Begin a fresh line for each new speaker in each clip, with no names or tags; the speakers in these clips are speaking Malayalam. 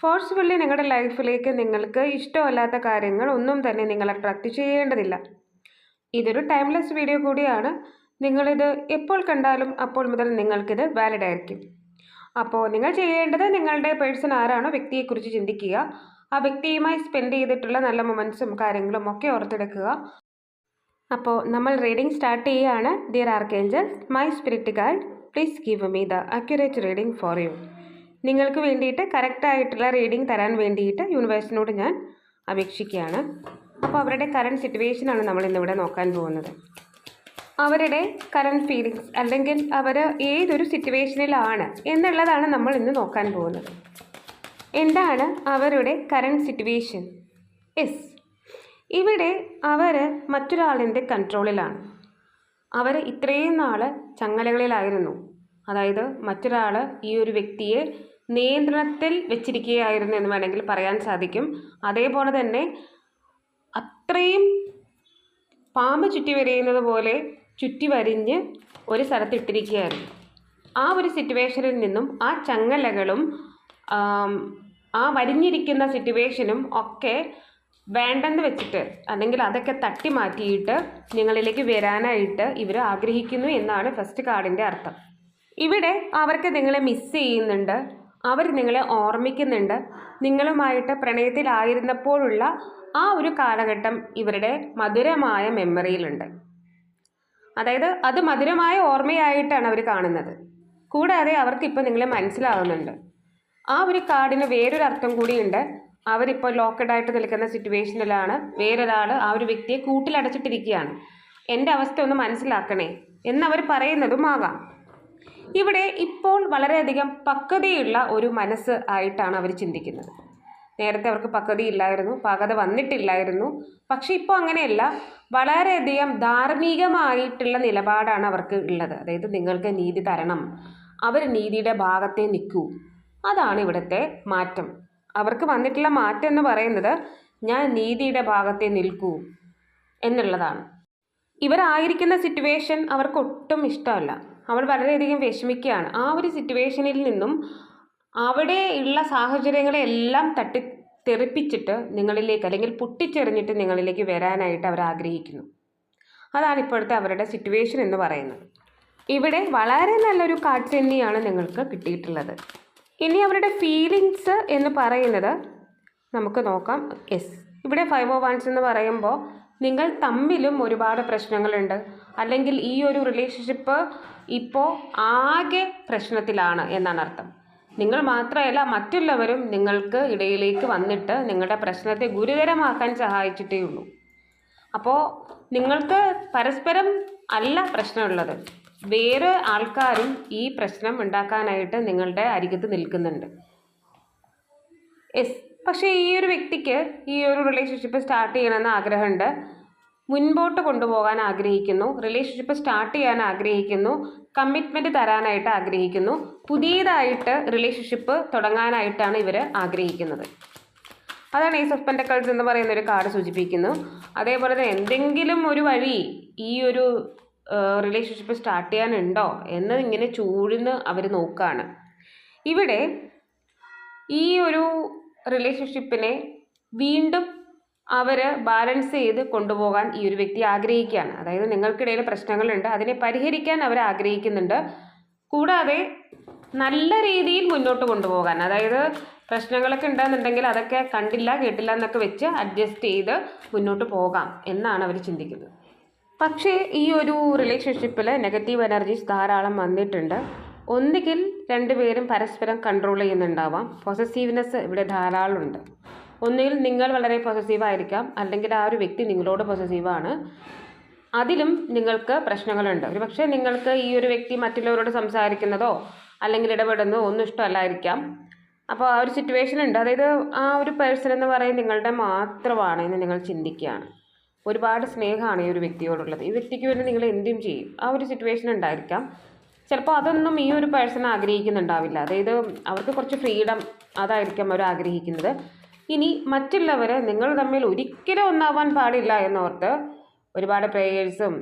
ഫോഴ്സ്ഫുള്ളി നിങ്ങളുടെ ലൈഫിലേക്ക് നിങ്ങൾക്ക് ഇഷ്ടമല്ലാത്ത കാര്യങ്ങൾ ഒന്നും തന്നെ നിങ്ങൾ അട്രാക്റ്റ് ചെയ്യേണ്ടതില്ല. ഇതൊരു ടൈംലെസ് വീഡിയോ കൂടിയാണ്. നിങ്ങളിത് എപ്പോൾ കണ്ടാലും അപ്പോൾ മുതൽ നിങ്ങൾക്കിത് വാലിഡ് ആയിരിക്കും. അപ്പോൾ നിങ്ങൾ ചെയ്യേണ്ടത് നിങ്ങളുടെ പേഴ്സൺ ആരാണോ വ്യക്തിയെക്കുറിച്ച് ചിന്തിക്കുക. ആ വ്യക്തിയുമായി സ്പെൻഡ് ചെയ്തിട്ടുള്ള നല്ല മൊമെൻസും കാര്യങ്ങളും ഒക്കെ ഓർത്തെടുക്കുക. അപ്പോൾ നമ്മൾ റീഡിംഗ് സ്റ്റാർട്ട് ചെയ്യുകയാണ് dear archangels my spirit guide please give me the accurate reading for you നിങ്ങൾക്ക് വേണ്ടിയിട്ട് കറക്റ്റായിട്ടുള്ള റീഡിംഗ് തരാൻ വേണ്ടിയിട്ട് യൂണിവേഴ്സിനോട് ഞാൻ അപേക്ഷിക്കുകയാണ്. അപ്പോൾ അവരുടെ കറണ്ട് സിറ്റുവേഷനാണ് നമ്മൾ ഇന്നിവിടെ നോക്കാൻ പോകുന്നത്. അവരുടെ കറണ്ട് ഫീലിങ്സ് അല്ലെങ്കിൽ അവർ ഏതൊരു സിറ്റുവേഷനിലാണ് എന്നുള്ളതാണ് നമ്മൾ ഇന്ന് നോക്കാൻ പോകുന്നത്. എന്താണ് അവരുടെ കറണ്ട് സിറ്റുവേഷൻ യെസ് ഇവിടെ അവർ മറ്റൊരാളിന്റെ കൺട്രോളിലാണ് അവർ ഇത്രയും നാൾ ചങ്ങലകളിലായിരുന്നു. അതായത് മറ്റൊരാൾ ഈ ഒരു വ്യക്തിയെ നിയന്ത്രണത്തിൽ വെച്ചിരിക്കുകയായിരുന്നു എന്ന് വേണമെങ്കിൽ പറയാൻ സാധിക്കും. അതേപോലെ തന്നെ അത്രയും പാമ്പ് ചുറ്റി വരയുന്നത് പോലെ ചുറ്റി വരിഞ്ഞ് ഒരു സ്ഥലത്തിട്ടിരിക്കുകയായിരുന്നു. ആ ഒരു സിറ്റുവേഷനിൽ നിന്നും ആ ചങ്ങലകളും ആ വരിഞ്ഞിരിക്കുന്ന സിറ്റുവേഷനും ഒക്കെ വേണ്ടെന്ന് വെച്ചിട്ട് അല്ലെങ്കിൽ അതൊക്കെ തട്ടി മാറ്റിയിട്ട് നിങ്ങളിലേക്ക് വരാനായിട്ട് ഇവർ ആഗ്രഹിക്കുന്നു എന്നാണ് ഫസ്റ്റ് കാർഡിന്റെ അർത്ഥം. ഇവിടെ അവർക്ക് നിങ്ങളെ മിസ് ചെയ്യുന്നുണ്ട്. അവർ നിങ്ങളെ ഓർമ്മിക്കുന്നുണ്ട്. നിങ്ങളുമായിട്ട് പ്രണയത്തിലായിരുന്നപ്പോഴുള്ള ആ ഒരു കാലഘട്ടം ഇവരുടെ മധുരമായ മെമ്മറിയിലുണ്ട് അതായത് അത് മധുരമായ ഓർമ്മയായിട്ടാണ് അവർ കാണുന്നത്. കൂടാതെ അവർക്കിപ്പോൾ നിങ്ങളെ മനസ്സിലാവുന്നുണ്ട്. ആ ഒരു കാർഡിന് വേറൊരു അർത്ഥം കൂടിയുണ്ട്. അവരിപ്പോൾ ലോക്കഡായിട്ട് നിൽക്കുന്ന സിറ്റുവേഷനിലാണ് വേറൊരാൾ ആ ഒരു വ്യക്തിയെ കൂട്ടിലടച്ചിട്ടിരിക്കുകയാണ്. എന്റെ അവസ്ഥ ഒന്ന് മനസ്സിലാക്കണേ. എന്നവർ പറയുന്നതുമാകാം ഇവിടെ ഇപ്പോൾ വളരെയധികം പക്വതയുള്ള ഒരു മനസ്സ് ആയിട്ടാണ് അവർ ചിന്തിക്കുന്നത്. നേരത്തെ അവർക്ക് പക്വതയില്ലായിരുന്നു പകത വന്നിട്ടില്ലായിരുന്നു. പക്ഷെ ഇപ്പോൾ അങ്ങനെയല്ല വളരെയധികം ധാർമ്മികമായിട്ടുള്ള നിലപാടാണ് അവർക്ക് ഉള്ളത്. അതായത് നിങ്ങൾക്ക് നീതി തരണം അവർ നീതിയുടെ ഭാഗത്തെ നിൽക്കൂ. അതാണ് ഇവിടുത്തെ മാറ്റം. അവർക്ക് വന്നിട്ടുള്ള മാറ്റം എന്ന് പറയുന്നത് ഞാൻ നീതിയുടെ ഭാഗത്തെ നിൽക്കൂ എന്നുള്ളതാണ്. ഇവരായിരിക്കുന്ന സിറ്റുവേഷൻ അവർക്ക് ഒട്ടും ഇഷ്ടമല്ല. അവൾ വളരെയധികം വിഷമിക്കുകയാണ്. ആ ഒരു സിറ്റുവേഷനിൽ നിന്നും അവിടെ ഉള്ള സാഹചര്യങ്ങളെ എല്ലാം തട്ടി തെറിപ്പിച്ചിട്ട് നിങ്ങളിലേക്ക് അല്ലെങ്കിൽ പൊട്ടിച്ചെറിഞ്ഞിട്ട് നിങ്ങളിലേക്ക് വരാനായിട്ട് അവർ ആഗ്രഹിക്കുന്നു. അതാണ് ഇപ്പോഴത്തെ അവരുടെ സിറ്റുവേഷൻ എന്ന് പറയുന്നത്. ഇവിടെ വളരെ നല്ലൊരു കാർഡ് തന്നെയാണ് നിങ്ങൾക്ക് കിട്ടിയിട്ടുള്ളത്. ഇനി അവരുടെ ഫീലിങ്സ് എന്ന് പറയുന്നത് നമുക്ക് നോക്കാം. എസ് ഇവിടെ ഫൈവ് ഓ വൺസ് എന്ന് പറയുമ്പോൾ നിങ്ങൾ തമ്മിലും ഒരുപാട് പ്രശ്നങ്ങളുണ്ട്. അല്ലെങ്കിൽ ഈ ഒരു റിലേഷൻഷിപ്പ് ഇപ്പോൾ ആകെ പ്രശ്നത്തിലാണ് എന്നാണ് അർത്ഥം. നിങ്ങൾ മാത്രമല്ല മറ്റുള്ളവരും നിങ്ങൾക്ക് ഇടയിലേക്ക് വന്നിട്ട് നിങ്ങളുടെ പ്രശ്നത്തെ ഗുരുതരമാക്കാൻ സഹായിച്ചിട്ടേ ഉള്ളൂ. അപ്പോൾ നിങ്ങൾക്ക് പരസ്പരം അല്ല പ്രശ്നമുള്ളത്. വേറെ ആൾക്കാരും ഈ പ്രശ്നം ഉണ്ടാക്കാനായിട്ട് നിങ്ങളുടെ അരികത്ത് നിൽക്കുന്നുണ്ട്. എസ് പക്ഷേ ഈ ഒരു വ്യക്തിക്ക് ഈ ഒരു റിലേഷൻഷിപ്പ് സ്റ്റാർട്ട് ചെയ്യണമെന്ന് ആഗ്രഹമുണ്ട്. മുൻപോട്ട് കൊണ്ടുപോകാൻ ആഗ്രഹിക്കുന്നു. റിലേഷൻഷിപ്പ് സ്റ്റാർട്ട് ചെയ്യാൻ ആഗ്രഹിക്കുന്നു. കമ്മിറ്റ്മെന്റ് തരാനായിട്ട് ആഗ്രഹിക്കുന്നു. പുതിയതായിട്ട് റിലേഷൻഷിപ്പ് തുടങ്ങാനായിട്ടാണ് ഇവർ ആഗ്രഹിക്കുന്നത്. അതാണ് ഈ ഓഫ് പെന്റക്കിൾസ് എന്ന് പറയുന്ന ഒരു കാർഡ് സൂചിപ്പിക്കുന്നു. അതേപോലെ തന്നെ എന്തെങ്കിലും ഒരു വഴി ഈ ഒരു റിലേഷൻഷിപ്പ് സ്റ്റാർട്ട് ചെയ്യാനുണ്ടോ എന്ന് ഇങ്ങനെ ചൂഴ്ന്ന് അവർ നോക്കുകയാണ് ഇവിടെ ഈ ഒരു റിലേഷൻഷിപ്പിനെ വീണ്ടും അവർ ബാലൻസ് ചെയ്ത് കൊണ്ടുപോകാൻ ഈ ഒരു വ്യക്തി ആഗ്രഹിക്കുകയാണ്. അതായത് നിങ്ങൾക്കിടയിൽ പ്രശ്നങ്ങളുണ്ട് അതിനെ പരിഹരിക്കാൻ അവർ ആഗ്രഹിക്കുന്നുണ്ട്. കൂടാതെ നല്ല രീതിയിൽ മുന്നോട്ട് കൊണ്ടുപോകാൻ അതായത് പ്രശ്നങ്ങളൊക്കെ ഉണ്ടെന്നുണ്ടെങ്കിൽ അതൊക്കെ കണ്ടില്ല കേട്ടില്ല എന്നൊക്കെ വെച്ച് അഡ്ജസ്റ്റ് ചെയ്ത് മുന്നോട്ട് പോകാം എന്നാണ് അവർ ചിന്തിക്കുന്നത്. പക്ഷേ ഈ ഒരു റിലേഷൻഷിപ്പിൽ നെഗറ്റീവ് എനർജീസ് ധാരാളം വന്നിട്ടുണ്ട്. ഒന്നുകിൽ രണ്ടുപേരും പരസ്പരം കൺട്രോൾ ചെയ്യുന്നുണ്ടാവാം. പൊസസീവ്നെസ് ഇവിടെ ധാരാളം ഉണ്ട് ഒന്നുകിൽ നിങ്ങൾ വളരെ പൊസസീവ് ആയിരിക്കാം. അല്ലെങ്കിൽ ആ ഒരു വ്യക്തി നിങ്ങളോട് പൊസസീവാണ് അതിലും നിങ്ങൾക്ക് പ്രശ്നങ്ങളുണ്ട്. ഒരു പക്ഷേ നിങ്ങൾക്ക് ഈ ഒരു വ്യക്തി മറ്റുള്ളവരോട് സംസാരിക്കുന്നതോ അല്ലെങ്കിൽ ഇടപെടുന്നതോ ഒന്നും ഇഷ്ടമല്ലായിരിക്കാം. അപ്പോൾ ആ ഒരു സിറ്റുവേഷൻ ഉണ്ട്. അതായത് ആ ഒരു പേഴ്സൺ എന്ന് പറയുന്നത് നിങ്ങളുടെ മാത്രമാണ് എന്ന് നിങ്ങൾ ചിന്തിക്കുകയാണ്. ഒരുപാട് സ്നേഹമാണ് ഈ ഒരു വ്യക്തിയോടുള്ളത്. ഈ വ്യക്തിക്ക് വേണ്ടി നിങ്ങൾ എന്തും ചെയ്യും. ആ ഒരു സിറ്റുവേഷൻ ഉണ്ടായിരിക്കാം. ചിലപ്പോൾ അതൊന്നും ഈ ഒരു പേഴ്സൺ ആഗ്രഹിക്കുന്നുണ്ടാവില്ല. അതായത് അവർക്ക് കുറച്ച് ഫ്രീഡം അതായിരിക്കാം അവർ ആഗ്രഹിക്കുന്നത്. ഇനി മറ്റുള്ളവരെ നിങ്ങൾ തമ്മിൽ ഒരിക്കലും ഒന്നാവാൻ പാടില്ല എന്നോർത്ത് ഒരുപാട് പ്രേയേഴ്സും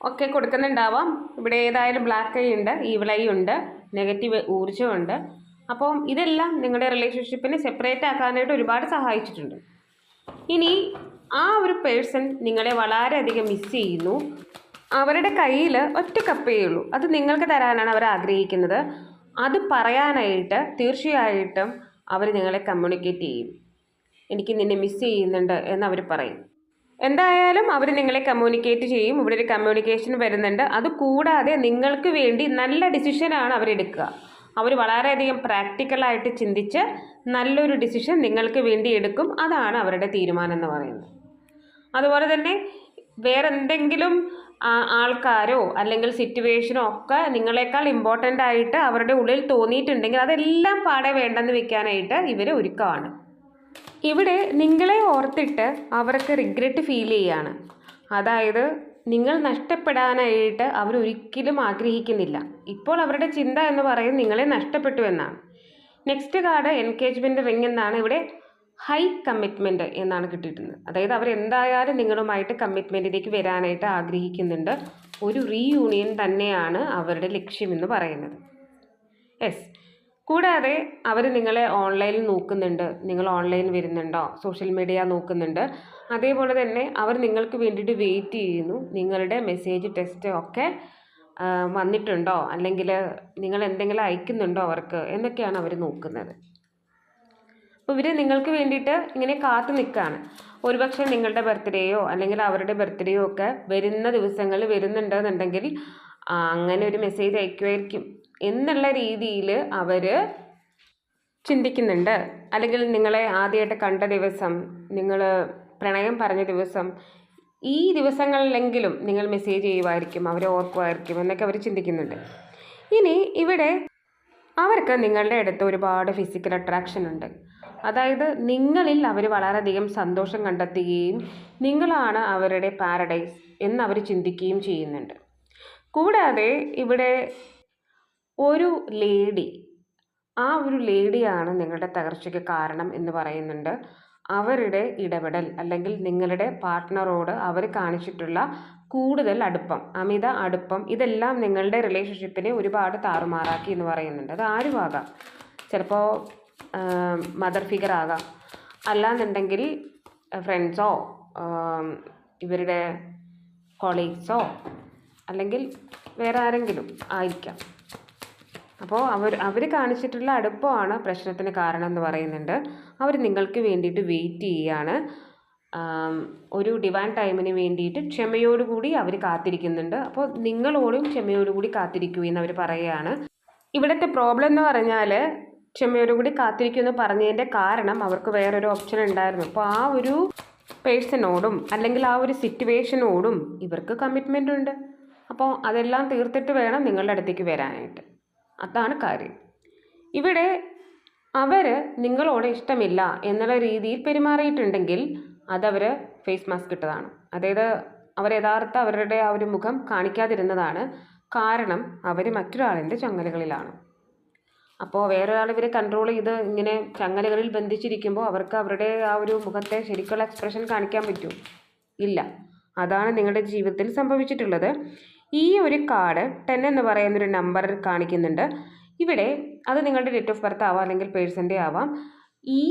ഒക്കെ കൊടുക്കുന്നുണ്ടാവാം. ഇവിടെ ഏതായാലും ബ്ലാക്ക് ഐ ഉണ്ട് ഈവിളൈ ഉണ്ട് നെഗറ്റീവ് ഊർജമുണ്ട് അപ്പം ഇതെല്ലാം നിങ്ങളുടെ റിലേഷൻഷിപ്പിനെ സെപ്പറേറ്റ് ആക്കാനായിട്ട് ഒരുപാട് സഹായിച്ചിട്ടുണ്ട്. ഇനി ആ ഒരു പേഴ്സൺ നിങ്ങളെ വളരെയധികം മിസ് ചെയ്യുന്നു. അവരുടെ കയ്യിൽ ഒറ്റ കപ്പേ ഉള്ളൂ. അത് നിങ്ങൾക്ക് തരാനാണ് അവർ ആഗ്രഹിക്കുന്നത്. അത് പറയാനായിട്ട് തീർച്ചയായിട്ടും അവർ നിങ്ങളെ കമ്മ്യൂണിക്കേറ്റ് ചെയ്യും. എനിക്ക് നിന്നെ മിസ് ചെയ്യുന്നുണ്ട് എന്ന് അവർ പറയും. എന്തായാലും അവർ നിങ്ങളെ കമ്മ്യൂണിക്കേറ്റ് ചെയ്യും. ഇവിടെ ഒരു കമ്മ്യൂണിക്കേഷൻ വരുന്നുണ്ട്. അത് കൂടാതെ നിങ്ങൾക്ക് വേണ്ടി നല്ല ഡിസിഷനാണ് അവരെടുക്കുക അവർ വളരെയധികം പ്രാക്ടിക്കലായിട്ട് ചിന്തിച്ച് നല്ലൊരു ഡിസിഷൻ നിങ്ങൾക്ക് വേണ്ടി എടുക്കും. അതാണ് അവരുടെ തീരുമാനം എന്ന് പറയുന്നത്. അതുപോലെ തന്നെ വേറെ എന്തെങ്കിലും ആ- ആൾക്കാരോ അല്ലെങ്കിൽ സിറ്റുവേഷനോ ഒക്കെ നിങ്ങളെക്കാൾ ഇമ്പോർട്ടന്റ് ആയിട്ട് അവരുടെ ഉള്ളിൽ തോന്നിയിട്ടുണ്ടെങ്കിൽ അതെല്ലാം പാടെ വേണ്ടെന്ന് വെക്കാനായിട്ട് ഇവർ ഒരുക്കമാണ് ഇവിടെ നിങ്ങളെ ഓർത്തിട്ട് അവർക്ക് റിഗ്രറ്റ് ഫീൽ ചെയ്യാണ്. അതായത് നിങ്ങൾ നഷ്ടപ്പെടാനായിട്ട് അവരൊരിക്കലും ആഗ്രഹിക്കുന്നില്ല. ഇപ്പോൾ അവരുടെ ചിന്ത എന്ന് പറയുന്നത് നിങ്ങളെ നഷ്ടപ്പെട്ടു എന്നാണ്. നെക്സ്റ്റ് കാർഡ് എൻഗേജ്മെന്റ് റിംഗ് എന്നാണ്. ഇവിടെ ഹൈ കമ്മിറ്റ്മെന്റ് എന്നാണ് കിട്ടിയിട്ടുള്ളത്. അതായത് അവർ എന്തായാലും നിങ്ങളുമായിട്ട് കമ്മിറ്റ്മെന്റിലേക്ക് വരാനായിട്ട് ആഗ്രഹിക്കുന്നുണ്ട്. ഒരു റീയൂണിയൻ തന്നെയാണ് അവരുടെ ലക്ഷ്യമെന്ന് പറയുന്നത്. യെസ് കൂടാതെ അവർ നിങ്ങളെ ഓൺലൈനിൽ നോക്കുന്നുണ്ട്. നിങ്ങൾ ഓൺലൈൻ വരുന്നുണ്ടോ? സോഷ്യൽ മീഡിയ നോക്കുന്നുണ്ട്. അതേപോലെ തന്നെ അവർ നിങ്ങൾക്ക് വേണ്ടിയിട്ട് വെയിറ്റ് ചെയ്യുന്നു. നിങ്ങളുടെ മെസ്സേജ് ടെസ്റ്റ് ഒക്കെ വന്നിട്ടുണ്ടോ? അല്ലെങ്കിൽ നിങ്ങൾ എന്തെങ്കിലും അയക്കുന്നുണ്ടോ അവർക്ക്? എന്നൊക്കെയാണ് അവർ നോക്കുന്നത്. അപ്പോൾ ഇവർ നിങ്ങൾക്ക് വേണ്ടിയിട്ട് ഇങ്ങനെ കാത്തു നിൽക്കുകയാണ് ഒരുപക്ഷെ നിങ്ങളുടെ ബർത്ത്ഡേയോ അല്ലെങ്കിൽ അവരുടെ ബർത്ത്ഡേയോ ഒക്കെ വരുന്ന ദിവസങ്ങളിൽ വരുന്നുണ്ടെന്നുണ്ടെങ്കിൽ അങ്ങനെ ഒരു മെസ്സേജ് അയക്കുമായിരിക്കും എന്നുള്ള രീതിയിൽ അവർ ചിന്തിക്കുന്നുണ്ട്. അല്ലെങ്കിൽ നിങ്ങളെ ആദ്യമായിട്ട് കണ്ട ദിവസം നിങ്ങൾ പ്രണയം പറഞ്ഞ ദിവസം ഈ ദിവസങ്ങളിലെങ്കിലും നിങ്ങൾ മെസ്സേജ് ചെയ്യുമായിരിക്കും അവരെ ഓർക്കുമായിരിക്കും എന്നൊക്കെ അവർ ചിന്തിക്കുന്നുണ്ട്. ഇനി ഇവിടെ അവർക്ക് നിങ്ങളുടെ അടുത്ത് ഒരുപാട് ഫിസിക്കൽ അട്രാക്ഷൻ ഉണ്ട്. അതായത് നിങ്ങളിൽ അവർ വളരെയധികം സന്തോഷം കണ്ടെത്തുകയും നിങ്ങളാണ് അവരുടെ പാരഡൈസ് എന്ന് അവർ ചിന്തിക്കുകയും ചെയ്യുന്നുണ്ട്. കൂടാതെ ഇവിടെ ഒരു ലേഡി ആ ഒരു ലേഡിയാണ് നിങ്ങളുടെ തകർച്ചയ്ക്ക് കാരണം എന്ന് പറയുന്നുണ്ട്. അവരുടെ ഇടപെടൽ അല്ലെങ്കിൽ നിങ്ങളുടെ പാർട്ട്ണറോട് അവർ കാണിച്ചിട്ടുള്ള കൂടുതൽ അടുപ്പം അമിത അടുപ്പം ഇതെല്ലാം നിങ്ങളുടെ റിലേഷൻഷിപ്പിനെ ഒരുപാട് താറുമാറാക്കി എന്ന് പറയുന്നുണ്ട്. അത് ആരുമാകാം? ചിലപ്പോൾ മദർ ഫിഗർ ആകാം. അല്ലാന്നുണ്ടെങ്കിൽ ഫ്രണ്ട്സോ ഇവരുടെ കൊളീഗ്സോ അല്ലെങ്കിൽ വേറെ ആരെങ്കിലും ആയിരിക്കാം. അപ്പോൾ അവർ അവർ കാണിച്ചിട്ടുള്ള അടുപ്പമാണ് പ്രശ്നത്തിന് കാരണം എന്ന് പറയുന്നുണ്ട്. അവർ നിങ്ങൾക്ക് വേണ്ടിയിട്ട് വെയിറ്റ് ചെയ്യുകയാണ് ഒരു ഡിവൈൻ ടൈമിന് വേണ്ടിയിട്ട് ക്ഷമയോടുകൂടി അവർ കാത്തിരിക്കുന്നുണ്ട്. അപ്പോൾ നിങ്ങളോടും ക്ഷമയോടുകൂടി കാത്തിരിക്കൂ എന്ന് അവർ പറയുകയാണ്. ഇവിടുത്തെ പ്രോബ്ലം എന്ന് പറഞ്ഞാൽ ക്ഷമയോടുകൂടി കാത്തിരിക്കുമെന്ന് പറഞ്ഞതിന്റെ കാരണം അവർക്ക് വേറൊരു ഓപ്ഷൻ ഉണ്ടായിരുന്നു. അപ്പോൾ ആ ഒരു പേഴ്സണോടും അല്ലെങ്കിൽ ആ ഒരു സിറ്റുവേഷനോടും ഇവർക്ക് കമ്മിറ്റ്മെന്റ് ഉണ്ട്. അപ്പോൾ അതെല്ലാം തീർത്തിട്ട് വേണം നിങ്ങളുടെ അടുത്തേക്ക് വരാനായിട്ട്. അതാണ് കാര്യം. ഇവിടെ അവർ നിങ്ങളോട് ഇഷ്ടമില്ല എന്നുള്ള രീതിയിൽ പെരുമാറിയിട്ടുണ്ടെങ്കിൽ അതവർ ഫേസ് മാസ്ക് ഇട്ടതാണ്. അതായത് അവർ യഥാർത്ഥ അവരുടെ ആ ഒരു മുഖം കാണിക്കാതിരുന്നതാണ്. കാരണം അവർ മറ്റൊരാളിന്റെ ചങ്ങലകളിലാണ്. അപ്പോൾ വേറൊരാൾ ഇവരെ കൺട്രോൾ ചെയ്ത് ഇങ്ങനെ ചങ്ങലകളിൽ ബന്ധിച്ചിരിക്കുമ്പോൾ അവർക്ക് അവരുടെ ആ ഒരു മുഖത്തെ ശരിക്കുള്ള എക്സ്പ്രഷൻ കാണിക്കാൻ പറ്റും. ഇല്ല. അതാണ് നിങ്ങളുടെ ജീവിതത്തിൽ സംഭവിച്ചിട്ടുള്ളത്. ഈ ഒരു കാർഡ് ടെൻ എന്ന് പറയുന്നൊരു നമ്പർ കാണിക്കുന്നുണ്ട്. ഇവിടെ അത് നിങ്ങളുടെ ഡേറ്റ് ഓഫ് ബർത്ത് ആവാം അല്ലെങ്കിൽ പേഴ്സന്റെ ആവാം. ഈ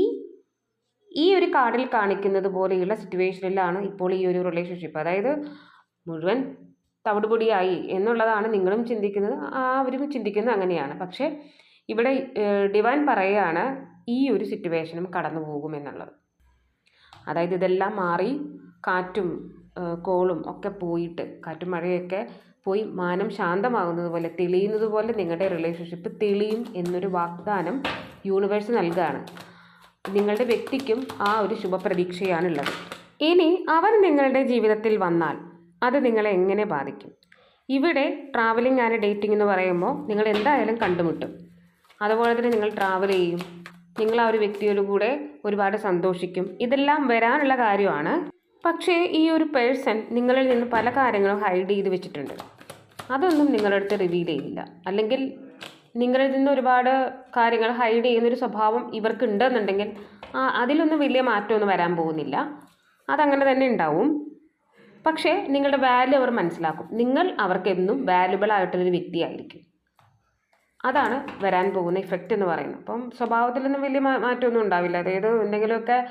ഈ ഒരു കാർഡിൽ കാണിക്കുന്നത് പോലെയുള്ള സിറ്റുവേഷനിലാണ് ഇപ്പോൾ ഈ ഒരു റിലേഷൻഷിപ്പ് അതായത് മുഴുവൻ തവിടുപൊടിയായി എന്നുള്ളതാണ് നിങ്ങളും ചിന്തിക്കുന്നത് അവരും ചിന്തിക്കുന്നത് അങ്ങനെയാണ്. പക്ഷേ ഇവിടെ ഡിവൈൻ പറയുകയാണ് ഈ ഒരു സിറ്റുവേഷനും കടന്നു പോകുമെന്നുള്ളത് അതായത് ഇതെല്ലാം മാറി കാറ്റും കോളും ഒക്കെ പോയിട്ട് കാറ്റും മഴയൊക്കെ പോയി മാനം ശാന്തമാകുന്നത് പോലെ തെളിയുന്നത് പോലെ നിങ്ങളുടെ റിലേഷൻഷിപ്പ് തെളിയും എന്നൊരു വാഗ്ദാനം യൂണിവേഴ്സ് നൽകുകയാണ് നിങ്ങളുടെ വ്യക്തിക്കും ആ ഒരു ശുഭപ്രതീക്ഷയാണുള്ളത്. ഇനി അവർ നിങ്ങളുടെ ജീവിതത്തിൽ വന്നാൽ അത് നിങ്ങളെ എങ്ങനെ ബാധിക്കും? ഇവിടെ ട്രാവലിംഗ് ആൻഡ് ഡേറ്റിംഗ് എന്ന് പറയുമ്പോൾ നിങ്ങൾ എന്തായാലും കണ്ടുമുട്ടും. അതുപോലെ തന്നെ നിങ്ങൾ ട്രാവൽ ചെയ്യും. നിങ്ങൾ ആ ഒരു വ്യക്തിയോട് കൂടെ ഒരുപാട് സന്തോഷിക്കും. ഇതെല്ലാം വരാനുള്ള കാര്യമാണ്. പക്ഷേ ഈ ഒരു പേഴ്സൺ നിങ്ങളിൽ നിന്ന് പല കാര്യങ്ങളും ഹൈഡ് ചെയ്ത് വെച്ചിട്ടുണ്ട്. അതൊന്നും നിങ്ങളുടെ അടുത്ത് റിവീൽ ചെയ്യില്ല. അല്ലെങ്കിൽ നിങ്ങളിൽ നിന്ന് ഒരുപാട് കാര്യങ്ങൾ ഹൈഡ് ചെയ്യുന്നൊരു സ്വഭാവം ഇവർക്ക് ഉണ്ടെന്നുണ്ടെങ്കിൽ ആ അതിലൊന്നും വലിയ മാറ്റമൊന്നും വരാൻ പോകുന്നില്ല. അതങ്ങനെ തന്നെ ഉണ്ടാവും. പക്ഷേ നിങ്ങളുടെ വാല്യൂ അവർ മനസ്സിലാക്കും. നിങ്ങൾ അവർക്കെന്നും വാല്യുബിൾ ആയിട്ടുള്ളൊരു വ്യക്തിയായിരിക്കും. അതാണ് വരാൻ പോകുന്ന ഇഫക്റ്റ് എന്ന് പറയുന്നത്. അപ്പം സ്വഭാവത്തിലൊന്നും വലിയ മാറ്റമൊന്നും ഉണ്ടാവില്ല. അതായത് എന്തെങ്കിലുമൊക്കെ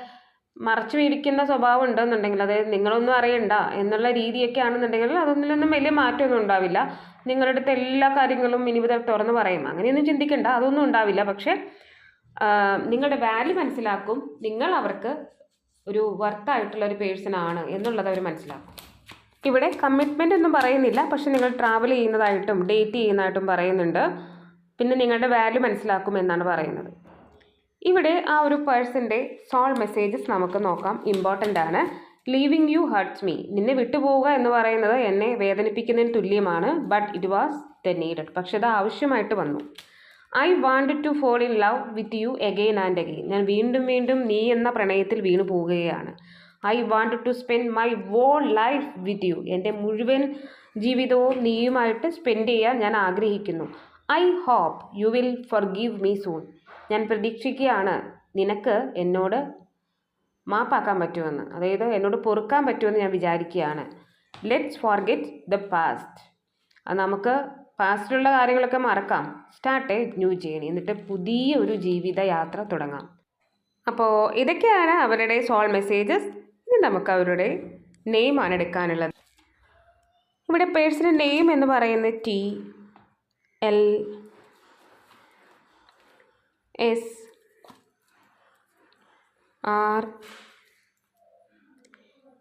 മറച്ചു മേടിക്കുന്ന സ്വഭാവം ഉണ്ടെന്നുണ്ടെങ്കിൽ അതായത് നിങ്ങളൊന്നും അറിയണ്ട എന്നുള്ള രീതിയൊക്കെ ആണെന്നുണ്ടെങ്കിൽ അതൊന്നിലൊന്നും വലിയ മാറ്റമൊന്നും ഉണ്ടാവില്ല. നിങ്ങളുടെ അടുത്ത് എല്ലാ കാര്യങ്ങളും ഇനി മുതൽ തുറന്ന് പറയും. അങ്ങനെയൊന്നും ചിന്തിക്കണ്ട. അതൊന്നും ഉണ്ടാവില്ല. പക്ഷേ നിങ്ങളുടെ വാല്യൂ മനസ്സിലാക്കും. നിങ്ങൾ അവർക്ക് ഒരു വർത്തായിട്ടുള്ള ഒരു പേഴ്സൺ ആണ് എന്നുള്ളത് അവർ മനസ്സിലാക്കും. ഇവിടെ കമ്മിറ്റ്മെന്റ് ഒന്നും പറയുന്നില്ല. പക്ഷെ നിങ്ങൾ ട്രാവൽ ചെയ്യുന്നതായിട്ടും ഡേറ്റ് ചെയ്യുന്നതായിട്ടും പറയുന്നുണ്ട്. പിന്നെ നിങ്ങളുടെ വാല്യൂ മനസ്സിലാക്കും എന്നാണ് പറയുന്നത്. ഇവിടെ ആ ഒരു പേഴ്സന്റെ സോൾ മെസ്സേജസ് നമുക്ക് നോക്കാം. ഇമ്പോർട്ടന്റ് ആണ്. ലീവിങ് യു ഹർട്ട്സ് മീ നിന്നെ വിട്ടുപോവുക എന്ന് പറയുന്നത് എന്നെ വേദനിപ്പിക്കുന്നതിന് തുല്യമാണ്. But it was the needed പക്ഷെ അത് ആവശ്യമായിട്ട് വന്നു. I want to fall in love with you again and again ഞാൻ വീണ്ടും വീണ്ടും നീ എന്ന പ്രണയത്തിൽ വീണു പോവുകയാണ്. I want to spend my whole life with you എന്റെ മുഴുവൻ ജീവിതവും നീയുമായിട്ട് സ്പെൻഡ് ചെയ്യാൻ ഞാൻ ആഗ്രഹിക്കുന്നു. I hope you will forgive me soon. ഞാൻ പ്രതീക്ഷിക്കുകയാണ് നിനക്ക് എന്നോട് മാപ്പാക്കാൻ പറ്റുമെന്ന്. അതായത് എന്നോട് പൊറുക്കാൻ പറ്റുമെന്ന് ഞാൻ വിചാരിക്കുകയാണ്. ലെറ്റ്സ് ഫോർഗെറ്റ് ദ പാസ്റ്റ് അത് നമുക്ക് പാസ്റ്റിലുള്ള കാര്യങ്ങളൊക്കെ മറക്കാം. സ്റ്റാർട്ട് എ ന്യൂ ജേണി എന്നിട്ട് പുതിയ ഒരു ജീവിത യാത്ര തുടങ്ങാം. അപ്പോൾ ഇതൊക്കെയാണ് അവരുടെ സോൾ മെസ്സേജസ് ഇനി നമുക്ക് അവരുടെ നെയിമാണ് എടുക്കാനുള്ളത്. ഇവിടെ പേഴ്സണൽ നെയിം എന്ന് പറയുന്നത് T L S R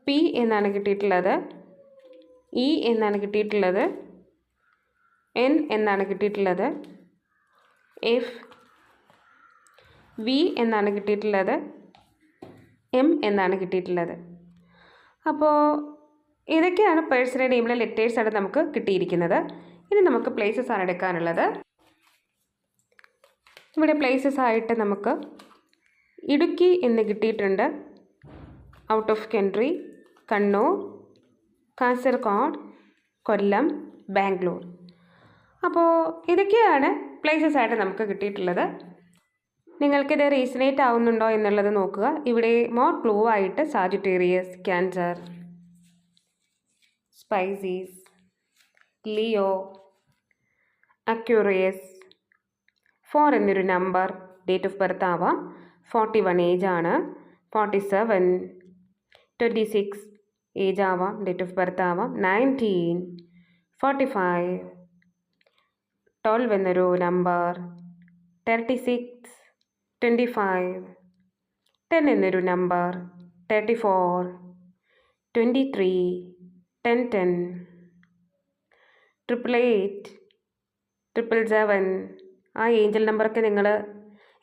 P എന്നാണ് കിട്ടിയിട്ടുള്ളത്. E എന്നാണ് കിട്ടിയിട്ടുള്ളത്. N എന്നാണ് കിട്ടിയിട്ടുള്ളത്. F V എന്നാണ് കിട്ടിയിട്ടുള്ളത്. M എന്നാണ് കിട്ടിയിട്ടുള്ളത്. അപ്പോൾ ഇതൊക്കെയാണ് പേഴ്സണൽ നെയിമിലെ ലെറ്റേഴ്സ് ലെറ്റേഴ്സാണ് നമുക്ക് കിട്ടിയിരിക്കുന്നത്. ഇനി നമുക്ക് പ്ലേസസ് ആണ് എടുക്കാനുള്ളത്. ഇവിടെ പ്ലേസസ് ആയിട്ട് നമുക്ക് ഇടുക്കി എന്ന് കിട്ടിയിട്ടുണ്ട്. Out of country Kannur Kasaragod Kollam Bangalore. അപ്പോൾ ഇതൊക്കെയാണ് പ്ലേസസ് ആയിട്ട് നമുക്ക് കിട്ടിയിട്ടുള്ളത്. നിങ്ങൾക്കിത് റീസണേറ്റ് ആവുന്നുണ്ടോ എന്നുള്ളത് നോക്കുക. ഇവിടെ മോർ ക്ലൂ ആയിട്ട് Sagittarius Cancer Pisces Leo. Aquarius. Four എന്നൊരു നമ്പർ ഡേറ്റ് ഓഫ് ബർത്ത് ആവാം. ഫോർട്ടി വൺ ആണ്. Forty seven twenty six age ആവാം. ഡേറ്റ് ഓഫ് ബർത്ത് ആവാം. നയന്റീൻ ഫോർട്ടി ഫൈവ് ട്വൽവ് എന്നൊരു number thirty six twenty five ten എന്നൊരു number thirty four twenty three ten ten triple eight triple seven ആ ഏഞ്ചൽ നമ്പറൊക്കെ നിങ്ങൾ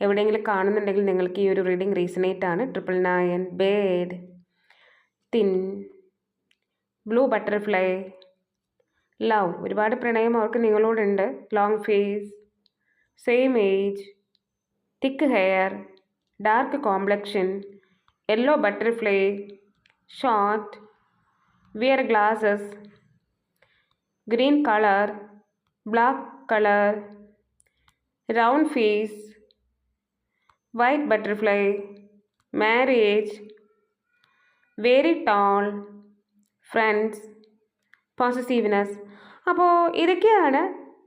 എവിടെയെങ്കിലും കാണുന്നുണ്ടെങ്കിൽ നിങ്ങൾക്ക് ഈ ഒരു റീഡിംഗ് റീസണേറ്റ് ആണ്. Triple nine bird thin blue butterfly love ഒരുപാട് പ്രണയം അവർക്ക് നിങ്ങളോടുണ്ട്. Long face same age thick hair dark complexion yellow butterfly short wear glasses green color, black color, round face, white butterfly, marriage, very tall, friends, possessiveness. അപ്പോൾ ഇതൊക്കെയാണ്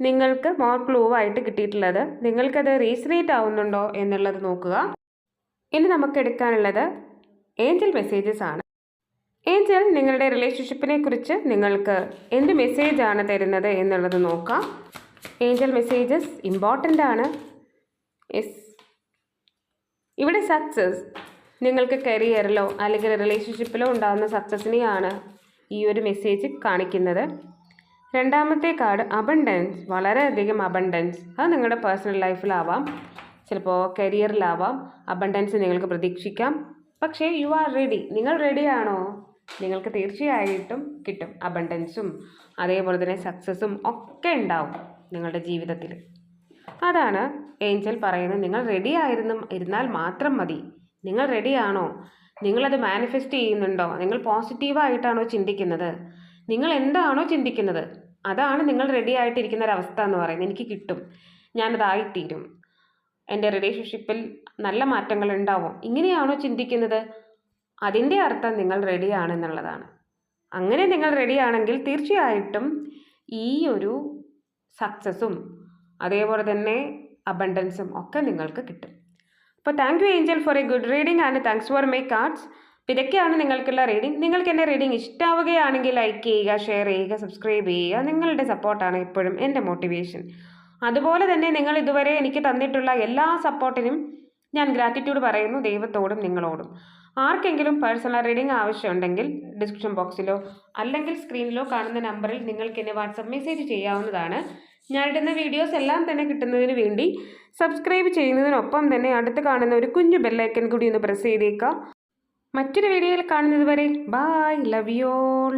നിങ്ങൾക്ക് മോർ ക്ലൂ ആയിട്ട് കിട്ടിയിട്ടുള്ളത്. നിങ്ങൾക്കത് റീസണേറ്റ് ആവുന്നുണ്ടോ എന്നുള്ളത് നോക്കുക. ഇനി നമുക്ക് എടുക്കാനുള്ളത് ഏഞ്ചൽ മെസ്സേജസ് ആണ്. ഏഞ്ചൽ നിങ്ങളുടെ റിലേഷൻഷിപ്പിനെ കുറിച്ച് നിങ്ങൾക്ക് എന്ത് മെസ്സേജാണ് തരുന്നത് എന്നുള്ളത് നോക്കാം. ഏഞ്ചൽ മെസ്സേജസ് ഇമ്പോർട്ടന്റ് ആണ്. യെസ് ഇവിടെ സക്സസ് നിങ്ങൾക്ക് കരിയറിലോ അല്ലെങ്കിൽ റിലേഷൻഷിപ്പിലോ ഉണ്ടാകുന്ന സക്സസ്സിനെയാണ് ഈ ഒരു മെസ്സേജ് കാണിക്കുന്നത്. രണ്ടാമത്തെ കാർഡ് അബണ്ടൻസ് വളരെയധികം അബണ്ടൻസ് അത് നിങ്ങളുടെ പേഴ്സണൽ ലൈഫിലാവാം ചിലപ്പോൾ കരിയറിലാവാം അബണ്ടൻസ് നിങ്ങൾക്ക് പ്രതീക്ഷിക്കാം. പക്ഷേ യു ആർ റെഡി നിങ്ങൾ റെഡിയാണോ നിങ്ങൾക്ക് തീർച്ചയായിട്ടും കിട്ടും. അബണ്ടൻസും അതേപോലെ തന്നെ സക്സസ്സും ഒക്കെ ഉണ്ടാവും നിങ്ങളുടെ ജീവിതത്തിൽ. അതാണ് ഏഞ്ചൽ പറയുന്നത്. നിങ്ങൾ റെഡി ആയിരുന്നു ഇരുന്നാൽ മാത്രം മതി. നിങ്ങൾ റെഡിയാണോ നിങ്ങളത് മാനിഫെസ്റ്റ് ചെയ്യുന്നുണ്ടോ? നിങ്ങൾ പോസിറ്റീവായിട്ടാണോ ചിന്തിക്കുന്നത്? നിങ്ങൾ എന്താണോ ചിന്തിക്കുന്നത്? അതാണ് നിങ്ങൾ റെഡി ആയിട്ടിരിക്കുന്ന ഒരവസ്ഥ എന്ന് പറയുന്നത്. എനിക്ക് കിട്ടും. ഞാനതായിത്തീരും. എന്റെ റിലേഷൻഷിപ്പിൽ നല്ല മാറ്റങ്ങൾ ഉണ്ടാവും. ഇങ്ങനെയാണോ ചിന്തിക്കുന്നത്? അതിന്റെ അർത്ഥം നിങ്ങൾ റെഡിയാണെന്നുള്ളതാണ് അങ്ങനെ നിങ്ങൾ റെഡിയാണെങ്കിൽ തീർച്ചയായിട്ടും ഈ ഒരു സക്സസ്സും അതേപോലെ തന്നെ അബണ്ടൻസും ഒക്കെ നിങ്ങൾക്ക് കിട്ടും. അപ്പോൾ thank you angel for a good reading and thanks for my cards ഇതൊക്കെയാണ് നിങ്ങൾക്കുള്ള റീഡിംഗ് നിങ്ങൾക്ക് എന്റെ റീഡിംഗ് ഇഷ്ടാവുകയാണെങ്കിൽ ലൈക്ക് ചെയ്യുക ഷെയർ ചെയ്യുക സബ്സ്ക്രൈബ് ചെയ്യുക. നിങ്ങളുടെ സപ്പോർട്ടാണ് എപ്പോഴും എന്റെ മോട്ടിവേഷൻ അതുപോലെ തന്നെ നിങ്ങൾ ഇതുവരെ എനിക്ക് തന്നിട്ടുള്ള എല്ലാ സപ്പോർട്ടിനും ഞാൻ ഗ്രാറ്റിറ്റ്യൂഡ് പറയുന്നു ദൈവത്തോടും നിങ്ങളോടും. ആർക്കെങ്കിലും പേഴ്സണൽ റീഡിംഗ് ആവശ്യമുണ്ടെങ്കിൽ ഡിസ്ക്രിപ്ഷൻ ബോക്സിലോ അല്ലെങ്കിൽ സ്ക്രീനിലോ കാണുന്ന നമ്പറിൽ നിങ്ങൾക്ക് എന്നെ വാട്സപ്പ് മെസ്സേജ് ചെയ്യാവുന്നതാണ്. ഞാൻ ഇടുന്ന വീഡിയോസ് എല്ലാം തന്നെ കിട്ടുന്നതിന് വേണ്ടി സബ്സ്ക്രൈബ് ചെയ്യുന്നതിനൊപ്പം തന്നെ അടുത്ത് കാണുന്ന ഒരു കുഞ്ഞു ബെല്ലൈക്കൻ കൂടി ഒന്ന് പ്രസ് ചെയ്തേക്കാം. മറ്റൊരു വീഡിയോയിൽ കാണുന്നതുവരെ ബായ് ലവ് യു ഓൾ